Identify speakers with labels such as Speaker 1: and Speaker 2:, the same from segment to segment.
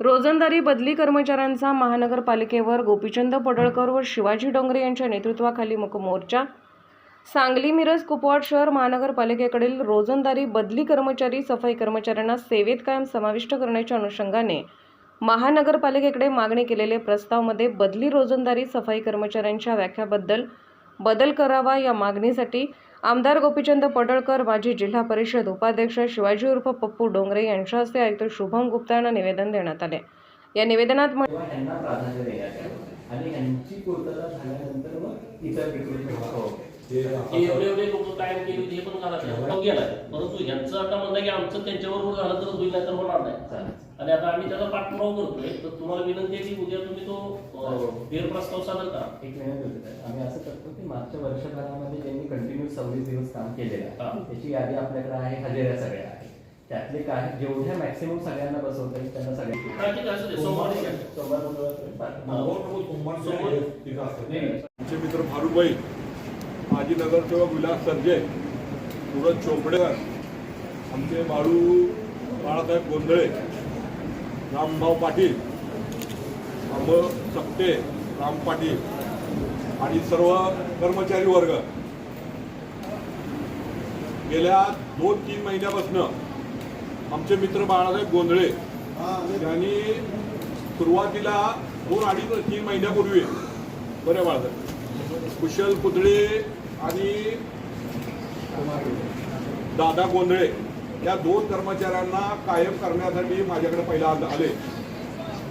Speaker 1: रोजंदारी बदली कर्मचाऱ्यांचा महानगरपालिकेवर गोपीचंद पडळकर व शिवाजी डोंगरे यांच्या नेतृत्वाखाली मुकमोर्चा सांगली मिरज कुपवाड शहर महानगरपालिकेकडील रोजंदारी बदली कर्मचारी सफाई कर्मचाऱ्यांना सेवेत कायम समाविष्ट करण्याच्या अनुषंगाने महानगरपालिकेकडे मागणी केलेले प्रस्तावमध्ये बदली रोजंदारी सफाई कर्मचाऱ्यांच्या व्याख्याबद्दल बदल करावा या मागणीसाठी आमदार गोपीचंद पडळकर माजी जिल्हा परिषद उपाध्यक्ष शिवाजी उर्फ पप्पू डोंगरे यांच्या हस्ते आयुक्त शुभम गुप्ता यांना निवेदन देण्यात आले. या निवेदनात
Speaker 2: एवढे लोक केली हे पण परंतु यांचं आता म्हणणं की आमचं त्यांच्याबरोबर झालं तर होईल नाही तर होणार नाही. आणि आता आम्ही त्याचा पाठपुरावा करतोय. तर तुम्हाला विनंती आहे की उद्या तुम्ही तो अं, फेरप्रस्ताव सादर करा.
Speaker 3: एक विनंती होती. आम्ही असं करतो की मागच्या वर्षभरामध्ये ज्यांनी कंटिन्यू सव्वीस दिवस काम केलेलं
Speaker 2: हा.
Speaker 3: आहे त्याची यादी आपल्याकडे आहे हजेऱ्या सगळ्या आहेत. त्यातले काय जेवढ्या मॅक्सिमम सगळ्यांना बसवता येईल त्यांना सगळ्या
Speaker 2: काय ठीक आहे असू दे सोमवारी घ्या.
Speaker 3: सोमवार मंगळवार पाठवू.
Speaker 4: आमचे मित्र फारुबाई माजी नगरसेवक विलास सर्जे पुढं चोपडेकर आमचे बाळू बाळासाहेब गोंधळे रामभाऊ पाटील अमर सकटे राम पाटील आणि सर्व कर्मचारी वर्ग. गेल्या दोन तीन महिन्यापासून आमचे मित्र बाळासाहेब गोंधळे यांनी सुरुवातीला दोन अडीच तीन महिन्यापूर्वी बरे बाळासाहेब कुशल पुतळे आणि दादा गोंधळे या दोन कर्मचाऱ्यांना कायम करण्यासाठी माझ्याकडे पहिला आले.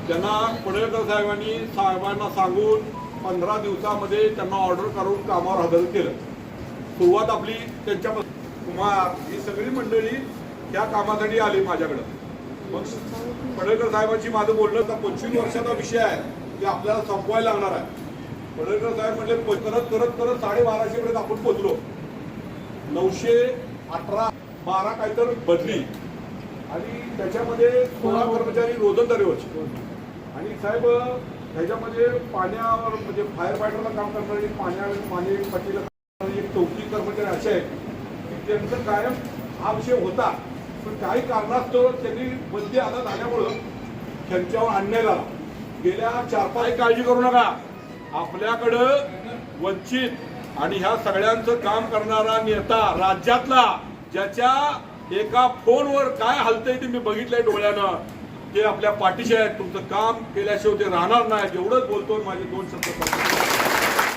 Speaker 4: त्यांना पडळकर साहेबांनी साहेबांना सांगून पंधरा दिवसामध्ये त्यांना ऑर्डर करून कामावर हजर केलं. सुरुवात आपली त्यांच्यापासून कुमार ही सगळी मंडळी त्या कामासाठी आली माझ्याकडं. मग पडळकर साहेबांची माझं बोलणं तर पंचवीस वर्षाचा विषय आहे. की आपल्याला संपवायला लागणार आहे. पडळकर साहेब म्हणजे करत करत करत साडेबाराशेपर्यंत आपण पोचलो नऊशे अठरा बारा काहीतरी बदली. आणि त्याच्यामध्ये सोळा कर्मचारी रोजंदारीवरचे आणि साहेब त्याच्यामध्ये पाण्यावर म्हणजे फायर फायटरला काम करणारी पाण्या पाणी पट्टीला काम करणारी एक चौकी कर्मचारी असे आहेत. की त्यांचं कायम हा विषय होता. पण काही कारणास्तव त्यांनी बदली आता झाल्यामुळं त्यांच्यावर अन्याय झाला. गेल्या चार पाच काळजी करू नका. आपल्याकडं वंचित आणि ह्या सगळ्यांचं काम करणारा नेता राज्यातला ज्याच्या एका फोनवर काय हलतंय ते मी बघितलंय डोळ्यानं. ते आपल्या पाठीशी आहेत. तुमचं काम केल्याशिवाय ते राहणार नाही. एवढंच बोलतो माझे दोन शब्द.